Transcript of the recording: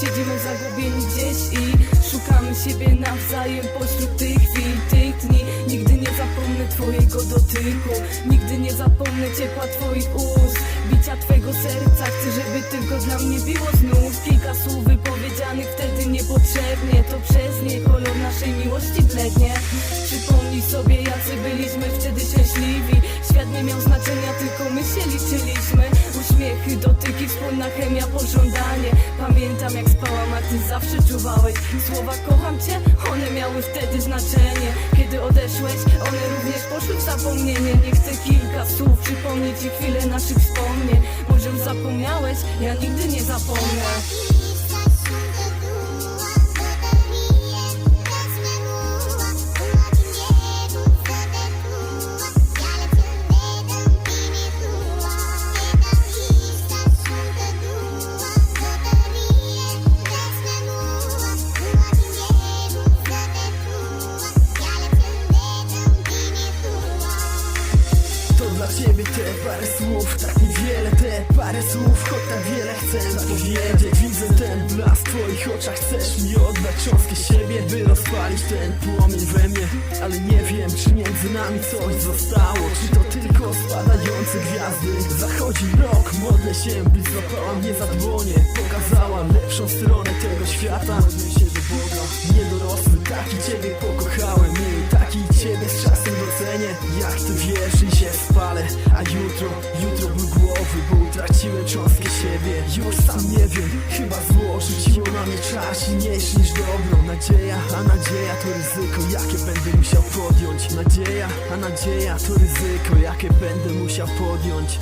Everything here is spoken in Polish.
siedzimy zagubieni gdzieś i szukamy siebie nawzajem pośród tych chwil, tych dni. Nigdy nie zapomnę twojego dotyku. Nigdy nie zapomnę ciepła twoich ust. Bicia twego serca Chcę, żeby tylko dla mnie było znów. Kilka słów wypowiedzianych wtedy niepotrzebnie. To przez nie kolor naszej miłości chemia, pożądanie. Pamiętam jak spałam, a ty zawsze czuwałeś. Słowa kocham cię, one miały wtedy znaczenie. Kiedy odeszłeś, one również poszły w zapomnienie. Nie chcę kilka słów przypomnieć ci chwilę naszych wspomnień. Może zapomniałeś, ja nigdy nie zapomnę dla ciebie te parę słów, tak niewiele Te parę słów, choć tak wiele chcę powiedzieć Widzę ten blask w twoich oczach. Chcesz mi oddać cząstkę siebie By rozpalić ten płomień we mnie. Ale nie wiem, czy między nami coś zostało. Czy to tylko spadające gwiazdy? Zachodzi rok, modlę się, by złapała mnie za dłonie. Pokazała lepszą stronę tego świata. Modlę się do Boga Niedorosły, taki ciebie pokochałem I się spalę A jutro, jutro ból głowy Bo utraciłem cząstkę siebie. Już sam nie wiem, chyba zło Rzuciło na mnie czas silniejszy niż dobro Nadzieja, a nadzieja to ryzyko Jakie będę musiał podjąć. Nadzieja, a nadzieja to ryzyko Jakie będę musiał podjąć